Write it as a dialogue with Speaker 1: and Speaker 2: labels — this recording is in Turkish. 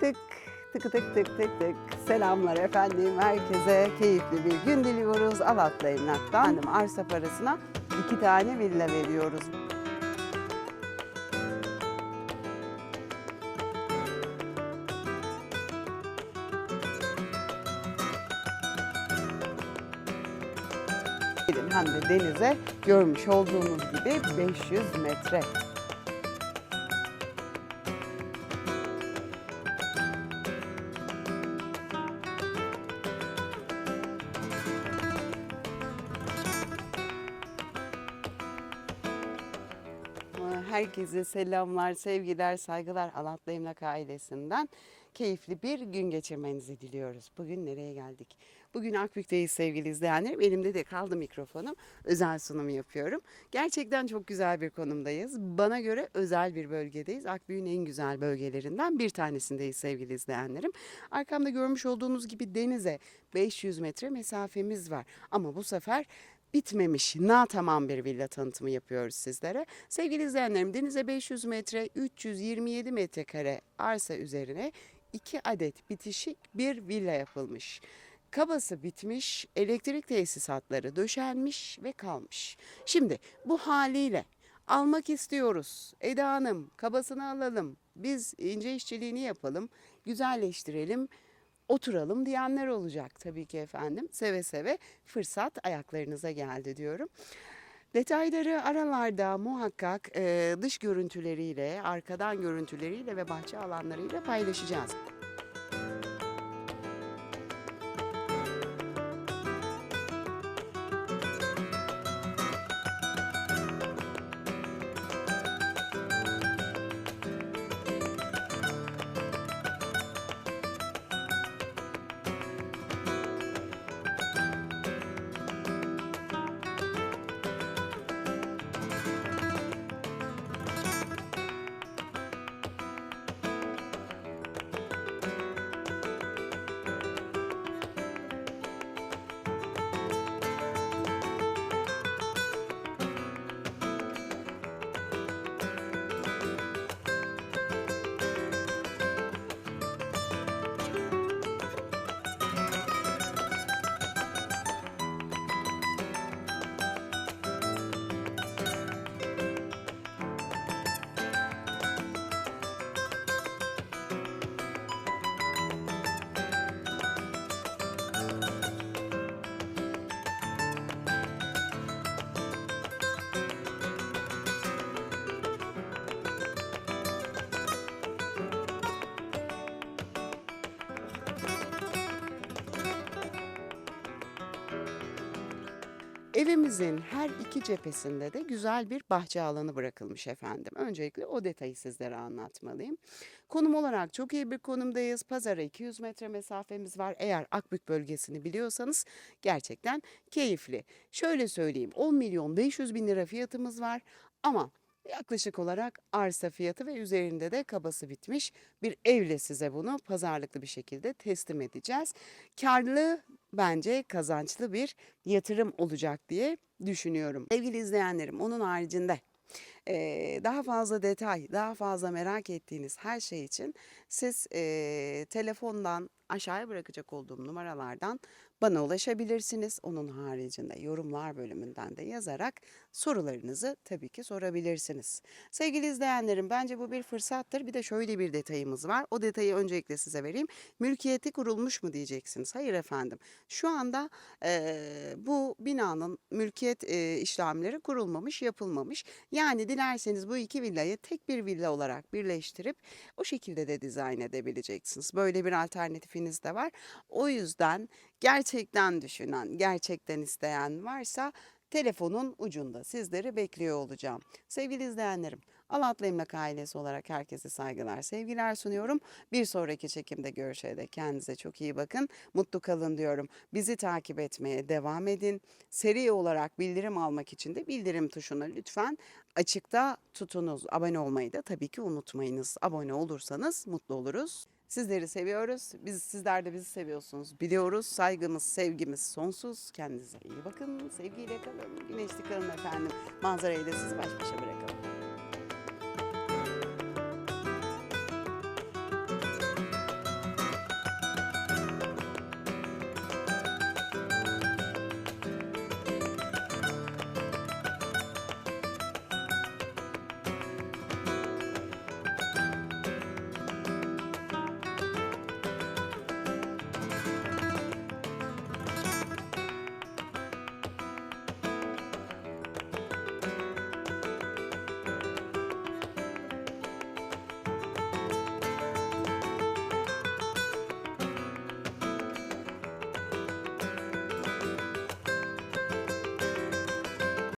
Speaker 1: tık tık tık tık tık tık. Selamlar efendim. Herkese keyifli bir gün diliyoruz. Alatlı Emlak'tan Efendim, arsa parasına iki tane villa veriyoruz. Hem de denize görmüş olduğunuz gibi 500 metre. Herkese selamlar, sevgiler, saygılar Alatlı Emlak ailesinden. Keyifli bir gün geçirmenizi diliyoruz. Bugün nereye geldik? Bugün Akbük'teyiz sevgili izleyenlerim. Elimde de kaldı mikrofonum. Özel sunum yapıyorum. Gerçekten çok güzel bir konumdayız. Bana göre özel bir bölgedeyiz. Akbük'ün en güzel bölgelerinden bir tanesindeyiz sevgili izleyenlerim. Arkamda görmüş olduğunuz gibi denize 500 metre mesafemiz var. Ama bu sefer bitmemiş, na tamam bir villa tanıtımı yapıyoruz sizlere. Sevgili izleyenlerim denize 500 metre, 327 metrekare arsa üzerine 2 adet bitişik bir villa yapılmış. Kabası bitmiş, elektrik tesisatları döşenmiş ve kalmış. Şimdi bu haliyle almak istiyoruz. Eda Hanım kabasını alalım. Biz ince işçiliğini yapalım, güzelleştirelim oturalım diyenler olacak tabii ki efendim. Seve seve fırsat ayaklarınıza geldi diyorum. Detayları aralarda muhakkak e, dış görüntüleriyle, arkadan görüntüleriyle ve bahçe alanlarıyla paylaşacağız. Evimizin her iki cephesinde de güzel bir bahçe alanı bırakılmış efendim. Öncelikle o detayı sizlere anlatmalıyım. Konum olarak çok iyi bir konumdayız. Pazara 200 metre mesafemiz var. Eğer Akbük bölgesini biliyorsanız gerçekten keyifli. Şöyle söyleyeyim 10 milyon 500 bin lira fiyatımız var ama Yaklaşık olarak arsa fiyatı ve üzerinde de kabası bitmiş bir evle size bunu pazarlıklı bir şekilde teslim edeceğiz. Karlı bence kazançlı bir yatırım olacak diye düşünüyorum. Sevgili izleyenlerim onun haricinde daha fazla detay, daha fazla merak ettiğiniz her şey için siz telefondan aşağıya bırakacak olduğum numaralardan bana ulaşabilirsiniz. Onun haricinde yorumlar bölümünden de yazarak sorularınızı tabii ki sorabilirsiniz. Sevgili izleyenlerim bence bu bir fırsattır. Bir de şöyle bir detayımız var. O detayı öncelikle size vereyim. Mülkiyeti kurulmuş mu diyeceksiniz. Hayır efendim. Şu anda e, bu binanın mülkiyet e, işlemleri kurulmamış, yapılmamış. Yani dilerseniz bu iki villayı tek bir villa olarak birleştirip o şekilde de dizayn edebileceksiniz. Böyle bir alternatifiniz de var. O yüzden gerçekten düşünen, gerçekten isteyen varsa telefonun ucunda sizleri bekliyor olacağım. Sevgili izleyenlerim, Alatlı Emlak ailesi olarak herkese saygılar, sevgiler sunuyorum. Bir sonraki çekimde görüşene dek kendinize çok iyi bakın. Mutlu kalın diyorum. Bizi takip etmeye devam edin. Seri olarak bildirim almak için de bildirim tuşuna lütfen açıkta tutunuz. Abone olmayı da tabii ki unutmayınız. Abone olursanız mutlu oluruz. Sizleri seviyoruz. Biz sizler de bizi seviyorsunuz. Biliyoruz. Saygımız, sevgimiz sonsuz. Kendinize iyi bakın. Sevgiyle kalın. Güneşli kalın efendim. Manzarayı da sizi baş başa bırakalım.